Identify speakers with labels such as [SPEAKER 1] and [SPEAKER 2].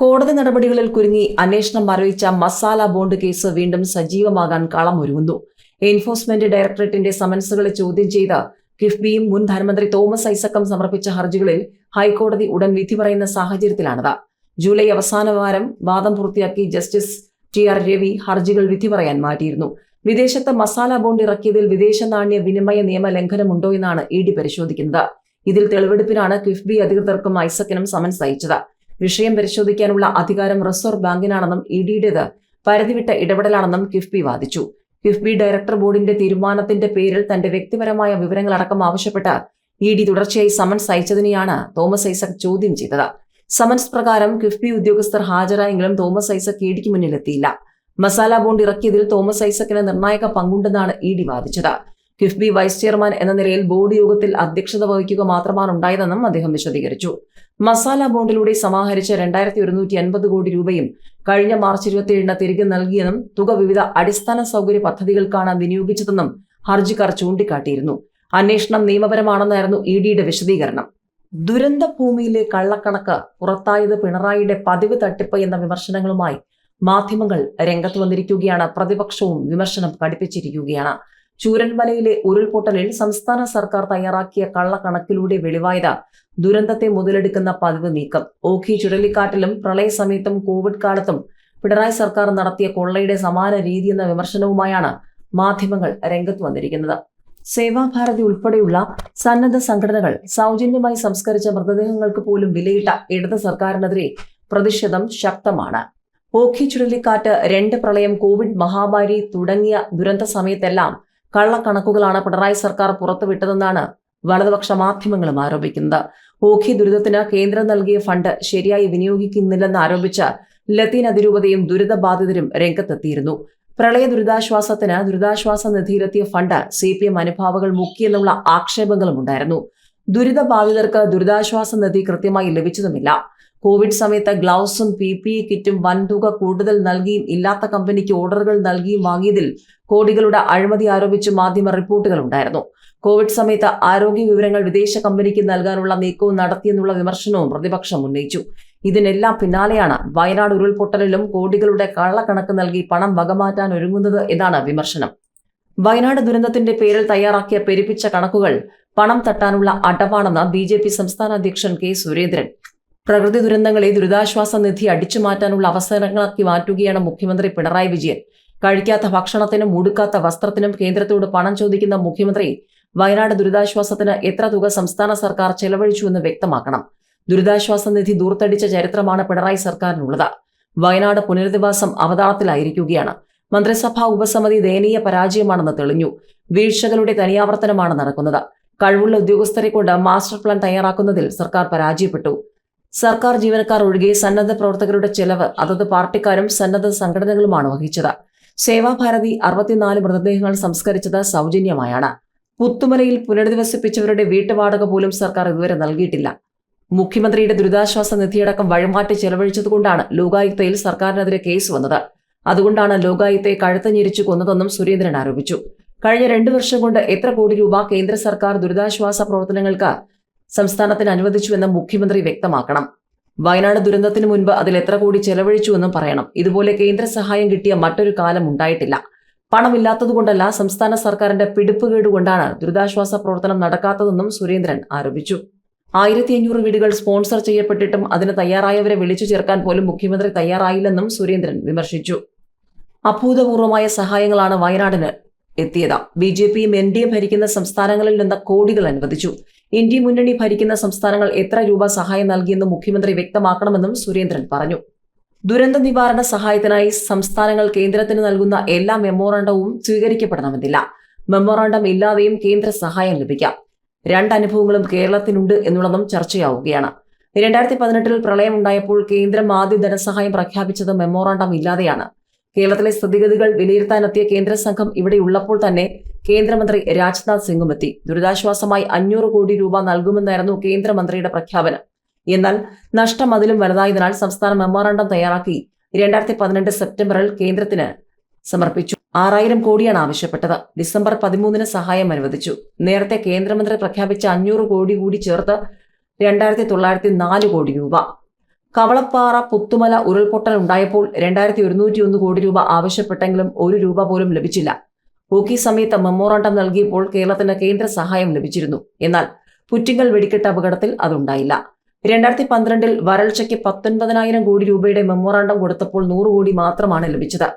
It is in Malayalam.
[SPEAKER 1] കോടതി നടപടികളിൽ കുരുങ്ങി അന്വേഷണം മരവിച്ച മസാല ബോണ്ട് കേസ് വീണ്ടും സജീവമാകാൻ കളമൊരുങ്ങുന്നു. എൻഫോഴ്സ്മെന്റ് ഡയറക്ടറേറ്റിന്റെ സമൻസുകളെ ചോദ്യം ചെയ്ത കിഫ്ബിയും മുൻ ധനമന്ത്രി തോമസ് ഐസക്കം സമർപ്പിച്ച ഹർജികളിൽ ഹൈക്കോടതി ഉടൻ വിധി പറയുന്ന സാഹചര്യത്തിലാണിത്. ജൂലൈ അവസാന വാരം വാദം പൂർത്തിയാക്കി ജസ്റ്റിസ് ടി ആർ രവി ഹർജികൾ വിധി പറയാൻ മാറ്റിയിരുന്നു. വിദേശത്ത് മസാല ബോണ്ട് ഇറക്കിയതിൽ വിദേശ നാണ്യ വിനിമയ നിയമ ലംഘനമുണ്ടോ എന്നാണ് ഇ ഡി പരിശോധിക്കുന്നത്. ഇതിൽ തെളിവെടുപ്പിനാണ് കിഫ്ബി അധികൃതർക്കും ഐസക്കിനും സമൻസ് അയച്ചത്. വിഷയം പരിശോധിക്കാനുള്ള അധികാരം റിസർവ് ബാങ്കിനാണെന്നും ഇ ഡിയുടേത് പരിധിവിട്ട ഇടപെടലാണെന്നും കിഫ്ബി വാദിച്ചു. കിഫ്ബി ഡയറക്ടർ ബോർഡിന്റെ തീരുമാനത്തിന്റെ പേരിൽ തന്റെ വ്യക്തിപരമായ വിവരങ്ങളടക്കം ആവശ്യപ്പെട്ട് ഇ ഡി തുടർച്ചയായി സമൻസ് അയച്ചതിനെയാണ് തോമസ് ഐസക് ചോദ്യം ചെയ്തത്. സമൻസ് പ്രകാരം കിഫ്ബി ഉദ്യോഗസ്ഥർ ഹാജരായെങ്കിലും തോമസ് ഐസക് ഇ ഡിക്ക് മുന്നിലെത്തിയില്ല. മസാല ബോണ്ട് ഇറക്കിയതിൽ തോമസ് ഐസക്കിന് നിർണായക പങ്കുണ്ടെന്നാണ് ഇ ഡി വാദിച്ചത്. കിഫ്ബി വൈസ് ചെയർമാൻ എന്ന നിലയിൽ ബോർഡ് യോഗത്തിൽ അധ്യക്ഷത വഹിക്കുക മാത്രമാണ് ഉണ്ടായതെന്നും അദ്ദേഹം വിശദീകരിച്ചു. മസാല ബോണ്ടിലൂടെ സമാഹരിച്ച രണ്ടായിരത്തി ഒരുന്നൂറ്റി അൻപത് കോടി രൂപയും കഴിഞ്ഞ മാർച്ച് ഇരുപത്തിയേഴിന് തിരികെ നൽകിയെന്നും തുക വിവിധ അടിസ്ഥാന സൗകര്യ പദ്ധതികൾക്കാണ് വിനിയോഗിച്ചതെന്നും ഹർജിക്കാർ ചൂണ്ടിക്കാട്ടിയിരുന്നു. അന്വേഷണം നിയമപരമാണെന്നായിരുന്നു ഇ ഡിയുടെ വിശദീകരണം. ദുരന്ത ഭൂമിയിലെ കള്ളക്കണക്ക് പുറത്തായത് പിണറായിയുടെ പതിവ് തട്ടിപ്പ് എന്ന വിമർശനങ്ങളുമായി മാധ്യമങ്ങൾ രംഗത്ത് വന്നിരിക്കുകയാണ്. പ്രതിപക്ഷവും വിമർശനം കടുപ്പിച്ചിരിക്കുകയാണ്. ചൂരൽമലയിലെ ഉരുൾപൊട്ടലിൽ സംസ്ഥാന സർക്കാർ തയ്യാറാക്കിയ കള്ളക്കണക്കിലൂടെ വെളിവായത് ദുരന്തത്തെ മുതലെടുക്കുന്ന പതിവ് നീക്കം. ഓഖി ചുഴലിക്കാറ്റിലും പ്രളയസമയത്തും കോവിഡ് കാലത്തും പിണറായി സർക്കാർ നടത്തിയ കൊള്ളയുടെ സമാന രീതി എന്ന വിമർശനവുമായാണ് മാധ്യമങ്ങൾ രംഗത്ത് വന്നിരിക്കുന്നത്. സേവാഭാരതി ഉൾപ്പെടെയുള്ള സന്നദ്ധ സംഘടനകൾ സൗജന്യമായി സംസ്കരിച്ച മൃതദേഹങ്ങൾക്ക് പോലും വിലയിട്ട ഇടത് സർക്കാരിനെതിരെ പ്രതിഷേധം ശക്തമാണ്. ഓഖി ചുഴലിക്കാറ്റ് രണ്ട് പ്രളയം കോവിഡ് മഹാമാരി തുടങ്ങിയ ദുരന്ത സമയത്തെല്ലാം കള്ളക്കണക്കുകളാണ് പിണറായി സർക്കാർ പുറത്തുവിട്ടതെന്നാണ് വലതുപക്ഷ മാധ്യമങ്ങളും ആരോപിക്കുന്നത്. ഓഖി ദുരിതത്തിന് കേന്ദ്രം നൽകിയ ഫണ്ട് ശരിയായി വിനിയോഗിക്കുന്നില്ലെന്ന് ആരോപിച്ച ലത്തീൻ അതിരൂപതയും ദുരിതബാധിതരും രംഗത്തെത്തിയിരുന്നു. പ്രളയ ദുരിതാശ്വാസത്തിന് ദുരിതാശ്വാസ നിധിയിലെത്തിയ ഫണ്ട് സി പി എം അനുഭാവകൾ മുക്കിയെന്നുള്ള ആക്ഷേപങ്ങളും ഉണ്ടായിരുന്നു ദുരിതബാധിതർക്ക് ദുരിതാശ്വാസ നിധി കൃത്യമായി ലഭിച്ചതുമില്ല. കോവിഡ് സമയത്ത് ഗ്ലൗസും പി പി ഇ കിറ്റും വൻതുക കൂടുതൽ നൽകിയും ഇല്ലാത്ത കമ്പനിക്ക് ഓർഡറുകൾ നൽകിയും വാങ്ങിയതിൽ കോടികളുടെ അഴിമതി ആരോപിച്ച് മാധ്യമ റിപ്പോർട്ടുകൾ ഉണ്ടായിരുന്നു കോവിഡ് സമയത്ത് ആരോഗ്യ വിവരങ്ങൾ വിദേശ കമ്പനിക്ക് നൽകാനുള്ള നീക്കവും നടത്തിയെന്നുള്ള വിമർശനവും പ്രതിപക്ഷം ഉന്നയിച്ചു. ഇതിനെല്ലാം പിന്നാലെയാണ് വയനാട് ഉരുൾപൊട്ടലിലും കോടികളുടെ കള്ളക്കണക്ക് നൽകി പണം വകമാറ്റാൻ ഒരുങ്ങുന്നത് എന്നാണ് വിമർശനം. വയനാട് ദുരന്തത്തിന്റെ പേരിൽ തയ്യാറാക്കിയ പെരുപ്പിച്ച കണക്കുകൾ പണം തട്ടാനുള്ള അടവാണെന്ന് ബി ജെ പി സംസ്ഥാന അധ്യക്ഷൻ കെ സുരേന്ദ്രൻ. പ്രകൃതി ദുരന്തങ്ങളെ ദുരിതാശ്വാസ നിധി അടിച്ചു മാറ്റാനുള്ള അവസരങ്ങളാക്കി മാറ്റുകയാണ് മുഖ്യമന്ത്രി പിണറായി വിജയൻ. കഴിക്കാത്ത ഭക്ഷണത്തിനും ഉടുക്കാത്ത വസ്ത്രത്തിനും കേന്ദ്രത്തോട് പണം ചോദിക്കുന്ന മുഖ്യമന്ത്രി വയനാട് ദുരിതാശ്വാസത്തിന് എത്ര തുക സംസ്ഥാന സർക്കാർ ചെലവഴിച്ചുവെന്ന് വ്യക്തമാക്കണം. ദുരിതാശ്വാസ നിധി ദൂർത്തടിച്ച ചരിത്രമാണ് പിണറായി സർക്കാരിനുള്ളത്. വയനാട് പുനരധിവാസം അവതാളത്തിലായിരിക്കുകയാണ്. മന്ത്രിസഭാ ഉപസമിതി ദയനീയ പരാജയമാണെന്ന് തെളിഞ്ഞു. വീഴ്ചകളുടെ തനിയാവർത്തനമാണ് നടക്കുന്നത്. കഴിവുള്ള ഉദ്യോഗസ്ഥരെ കൊണ്ട് മാസ്റ്റർ പ്ലാൻ തയ്യാറാക്കുന്നതിൽ സർക്കാർ പരാജയപ്പെട്ടു. സർക്കാർ ജീവനക്കാർ ഒഴികെ സന്നദ്ധ പ്രവർത്തകരുടെ ചെലവ് അതത് പാർട്ടിക്കാരും സന്നദ്ധ സംഘടനകളുമാണ് വഹിച്ചത്. സേവാഭാരതി അറുപത്തിനാല് മൃതദേഹങ്ങൾ സംസ്കരിച്ചത് സൗജന്യമായാണ്. പുത്തുമലയിൽ പുനരധിവസിപ്പിച്ചവരുടെ വീട്ടുവാടക പോലും സർക്കാർ ഇതുവരെ നൽകിയിട്ടില്ല. മുഖ്യമന്ത്രിയുടെ ദുരിതാശ്വാസ നിധിയടക്കം വഴിമാറ്റി ചെലവഴിച്ചതുകൊണ്ടാണ് ലോകായുക്തയിൽ സർക്കാരിനെതിരെ കേസ് വന്നത്. അതുകൊണ്ടാണ് ലോകായുക്തയെ കഴുത്ത് ഞെരിച്ചു കൊന്നതെന്നും സുരേന്ദ്രൻ ആരോപിച്ചു. കഴിഞ്ഞ രണ്ടു വർഷം കൊണ്ട് എത്ര കോടി രൂപ കേന്ദ്ര സർക്കാർ ദുരിതാശ്വാസ പ്രവർത്തനങ്ങൾക്ക് സംസ്ഥാനത്തിന് അനുവദിച്ചുവെന്ന് മുഖ്യമന്ത്രി വ്യക്തമാക്കണം. വയനാട് ദുരന്തത്തിന് മുൻപ് അതിൽ എത്ര കോടി ചെലവഴിച്ചുവെന്നും പറയണം. ഇതുപോലെ കേന്ദ്ര സഹായം കിട്ടിയ മറ്റൊരു കാലം ഉണ്ടായിട്ടില്ല. പണമില്ലാത്തതുകൊണ്ടല്ല സംസ്ഥാന സർക്കാരിന്റെ പിടിപ്പുകേട് കൊണ്ടാണ് ദുരിതാശ്വാസ പ്രവർത്തനം നടക്കാത്തതെന്നും സുരേന്ദ്രൻ ആരോപിച്ചു. ആയിരത്തി അഞ്ഞൂറ് വീടുകൾ സ്പോൺസർ ചെയ്യപ്പെട്ടിട്ടും അതിന് തയ്യാറായവരെ വിളിച്ചു ചേർക്കാൻ പോലും മുഖ്യമന്ത്രി തയ്യാറായില്ലെന്നും സുരേന്ദ്രൻ വിമർശിച്ചു. അഭൂതപൂർവമായ സഹായങ്ങളാണ് വയനാടിന് എത്തിയത്. ബി ജെ പിയും എൻ ഡി എ ഭരിക്കുന്ന സംസ്ഥാനങ്ങളിൽ നിന്ന് കോടികൾ അനുവദിച്ചു. ഇന്ത്യ മുന്നണി ഭരിക്കുന്ന സംസ്ഥാനങ്ങൾ എത്ര രൂപ സഹായം നൽകിയെന്ന് മുഖ്യമന്ത്രി വ്യക്തമാക്കണമെന്നും സുരേന്ദ്രൻ പറഞ്ഞു. ദുരന്ത നിവാരണ സഹായത്തിനായി സംസ്ഥാനങ്ങൾ കേന്ദ്രത്തിന് നൽകുന്ന എല്ലാ മെമ്മോറാണ്ടവും സ്വീകരിക്കപ്പെടണമെന്നില്ല. മെമ്മോറാണ്ടം ഇല്ലാതെയും കേന്ദ്ര സഹായം ലഭിക്കാം. രണ്ട് അനുഭവങ്ങളും കേരളത്തിനുണ്ട് എന്നുള്ളതും ചർച്ചയാവുകയാണ്. രണ്ടായിരത്തി പതിനെട്ടിൽ പ്രളയമുണ്ടായപ്പോൾ കേന്ദ്രം ആദ്യ ധനസഹായം പ്രഖ്യാപിച്ചത് മെമ്മോറാണ്ടം ഇല്ലാതെയാണ്. കേരളത്തിലെ സ്ഥിതിഗതികൾ വിലയിരുത്താനെത്തിയ കേന്ദ്ര സംഘം ഇവിടെയുള്ളപ്പോൾ തന്നെ കേന്ദ്രമന്ത്രി രാജ്നാഥ് സിംഗും എത്തി. ദുരിതാശ്വാസമായി അഞ്ഞൂറ് കോടി രൂപ നൽകുമെന്നായിരുന്നു കേന്ദ്രമന്ത്രിയുടെ പ്രഖ്യാപനം. എന്നാൽ നഷ്ടം അതിലും വലുതായതിനാൽ സംസ്ഥാന മെമ്മോറാണ്ടം തയ്യാറാക്കി രണ്ടായിരത്തി പതിനെട്ട് സെപ്റ്റംബറിൽ കേന്ദ്രത്തിന് സമർപ്പിച്ചു. ആറായിരം കോടിയാണ് ആവശ്യപ്പെട്ടത്. ഡിസംബർ പതിമൂന്നിന് സഹായം അനുവദിച്ചു. നേരത്തെ കേന്ദ്രമന്ത്രി പ്രഖ്യാപിച്ച അഞ്ഞൂറ് കോടി കൂടി ചേർത്ത് രണ്ടായിരത്തി തൊള്ളായിരത്തി നാല് കോടി രൂപ. കവളപ്പാറ പുത്തുമല ഉരുൾപൊട്ടൽ ഉണ്ടായപ്പോൾ രണ്ടായിരത്തി ഒരുന്നൂറ്റി ഒന്ന് കോടി രൂപ ആവശ്യപ്പെട്ടെങ്കിലും ഒരു രൂപ പോലും ലഭിച്ചില്ല. ഓക്കി സമയത്ത് മെമ്മോറാണ്ടം നൽകിയപ്പോൾ കേരളത്തിന് കേന്ദ്ര സഹായം ലഭിച്ചിരുന്നു. എന്നാൽ പുറ്റിങ്ങൽ വെടിക്കെട്ട് അപകടത്തിൽ അതുണ്ടായില്ല. രണ്ടായിരത്തി പന്ത്രണ്ടിൽ വരൾച്ചയ്ക്ക് പത്തൊൻപതിനായിരം കോടി രൂപയുടെ മെമ്മോറാണ്ടം കൊടുത്തപ്പോൾ നൂറ് കോടി മാത്രമാണ് ലഭിച്ചത്.